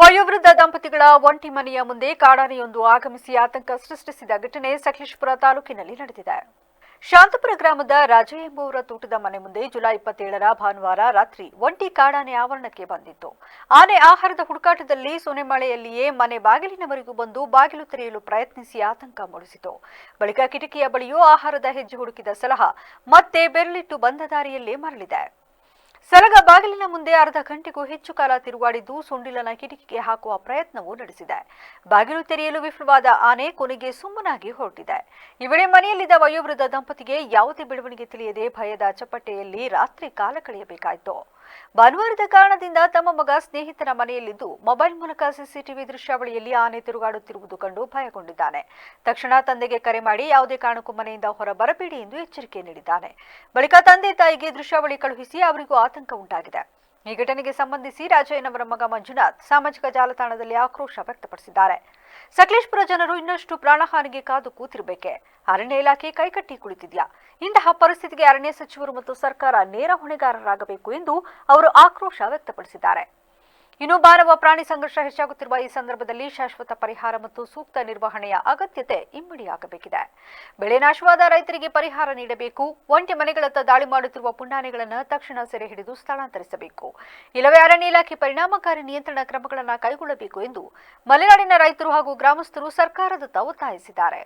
ವಯೋವೃದ್ಧ ದಂಪತಿಗಳ ಒಂಟಿ ಮನೆಯ ಮುಂದೆ ಕಾಡಾನೆಯೊಂದು ಆಗಮಿಸಿ ಆತಂಕ ಸೃಷ್ಟಿಸಿದ ಘಟನೆ ಸಕಲೇಶಪುರ ತಾಲೂಕಿನಲ್ಲಿ ನಡೆದಿದೆ. ಶಾಂತಪುರ ಗ್ರಾಮದ ರಾಜ ಎಂಬುವರ ತೋಟದ ಮನೆ ಮುಂದೆ ಜುಲೈ ಇಪ್ಪತ್ತೇಳರ ಭಾನುವಾರ ರಾತ್ರಿ ಒಂಟಿ ಕಾಡಾನೆ ಆವರಣಕ್ಕೆ ಬಂದಿತ್ತು. ಆನೆ ಆಹಾರದ ಹುಡುಕಾಟದಲ್ಲಿ ಸೊನೆಮಳೆಯಲ್ಲಿಯೇ ಮನೆ ಬಾಗಿಲಿನವರೆಗೂ ಬಂದು ಬಾಗಿಲು ತೆರೆಯಲು ಪ್ರಯತ್ನಿಸಿ ಆತಂಕ ಮೂಡಿಸಿತು. ಬಳಿಕ ಕಿಟಕಿಯ ಬಳಿಯೂ ಆಹಾರದ ಹೆಜ್ಜೆ ಹುಡುಕಿದ ಸಲಹ ಮತ್ತೆ ಬೆರಳಿಟ್ಟು ಬಂದ ದಾರಿಯಲ್ಲೇ ಮರಳಿದೆ. ಸಲಗ ಬಾಗಿಲಿನ ಮುಂದೆ ಅರ್ಧ ಗಂಟೆಗೂ ಹೆಚ್ಚು ಕಾಲ ತಿರುಗಾಡಿದ್ದು ಸುಂಡಿಲನ ಕಿಟಕಿಗೆ ಹಾಕುವ ಪ್ರಯತ್ನವೂ ನಡೆಸಿದೆ. ಬಾಗಿಲು ತೆರೆಯಲು ವಿಫಲವಾದ ಆನೆ ಕೊನೆಗೆ ಸುಮ್ಮನಾಗಿ ಹೊರಟಿದೆ. ಈ ವೇಳೆ ಮನೆಯಲ್ಲಿದ್ದ ವಯೋವೃದ್ಧ ದಂಪತಿಗೆ ಯಾವುದೇ ಬೆಳವಣಿಗೆ ತಿಳಿಯದೆ ಭಯದ ಚಪ್ಪಟೆಯಲ್ಲಿ ರಾತ್ರಿ ಕಾಲ ಕಳೆಯಬೇಕಾಯಿತು. ಭಾನುವಾರದ ಕಾರಣದಿಂದ ತಮ್ಮ ಮಗ ಸ್ನೇಹಿತನ ಮನೆಯಲ್ಲಿದ್ದು ಮೊಬೈಲ್ ಮೂಲಕ ಸಿಸಿಟಿವಿ ದೃಶ್ಯಾವಳಿಯಲ್ಲಿ ಆನೆ ತಿರುಗಾಡುತ್ತಿರುವುದು ಕಂಡು ಭಯಗೊಂಡಿದ್ದಾನೆ. ತಕ್ಷಣ ತಂದೆಗೆ ಕರೆ ಮಾಡಿ ಯಾವುದೇ ಕಾರಣಕ್ಕೂ ಮನೆಯಿಂದ ಹೊರ ಬರಬೇಡಿ ಎಂದು ಎಚ್ಚರಿಕೆ ನೀಡಿದ್ದಾನೆ. ಬಳಿಕ ತಂದೆ ತಾಯಿಗೆ ದೃಶ್ಯಾವಳಿ ಕಳುಹಿಸಿ ಅವರಿಗೂ ಆತಂಕ ಉಂಟಾಗಿದೆ. ಈ ಘಟನೆಗೆ ಸಂಬಂಧಿಸಿ ರಾಜಯ್ಯನವರ ಮಗ ಮಂಜುನಾಥ್ ಸಾಮಾಜಿಕ ಜಾಲತಾಣದಲ್ಲಿ ಆಕ್ರೋಶ ವ್ಯಕ್ತಪಡಿಸಿದ್ದಾರೆ. ಸಕಲೇಶ್ಪುರ ಜನರು ಇನ್ನಷ್ಟು ಪ್ರಾಣಹಾನಿಗೆ ಕಾದು ಕೂತಿರಬೇಕೆ? ಅರಣ್ಯ ಇಲಾಖೆ ಕೈಕಟ್ಟಿ ಕುಳಿತಿದ್ಯಾ ಇಂತಹ ಪರಿಸ್ಥಿತಿಗೆ ಅರಣ್ಯ ಸಚಿವರು ಮತ್ತು ಸರ್ಕಾರ ನೇರ ಹೊಣೆಗಾರರಾಗಬೇಕು ಎಂದು ಅವರು ಆಕ್ರೋಶ ವ್ಯಕ್ತಪಡಿಸಿದ್ದಾರೆ. ಇನ್ನು ಮಾನವ ಪ್ರಾಣಿ ಸಂಘರ್ಷ ಹೆಚ್ಚಾಗುತ್ತಿರುವ ಈ ಸಂದರ್ಭದಲ್ಲಿ ಶಾಶ್ವತ ಪರಿಹಾರ ಮತ್ತು ಸೂಕ್ತ ನಿರ್ವಹಣೆಯ ಅಗತ್ಯತೆ ಇಮ್ಮಡಿಯಾಗಬೇಕಿದೆ. ಬೆಳೆ ನಾಶವಾದ ರೈತರಿಗೆ ಪರಿಹಾರ ನೀಡಬೇಕು. ಒಂಟಿ ಮನೆಗಳತ್ತ ದಾಳಿ ಮಾಡುತ್ತಿರುವ ಪುಂಡಾನೆಗಳನ್ನು ತಕ್ಷಣ ಸೆರೆ ಹಿಡಿದು ಸ್ಥಳಾಂತರಿಸಬೇಕು. ಇಲ್ಲವೇ ಅರಣ್ಯ ಇಲಾಖೆ ಪರಿಣಾಮಕಾರಿ ನಿಯಂತ್ರಣ ಕ್ರಮಗಳನ್ನು ಕೈಗೊಳ್ಳಬೇಕು ಎಂದು ಮಲೆನಾಡಿನ ರೈತರು ಹಾಗೂ ಗ್ರಾಮಸ್ಥರು ಸರ್ಕಾರದತ್ತ ಒತ್ತಾಯಿಸಿದ್ದಾರೆ.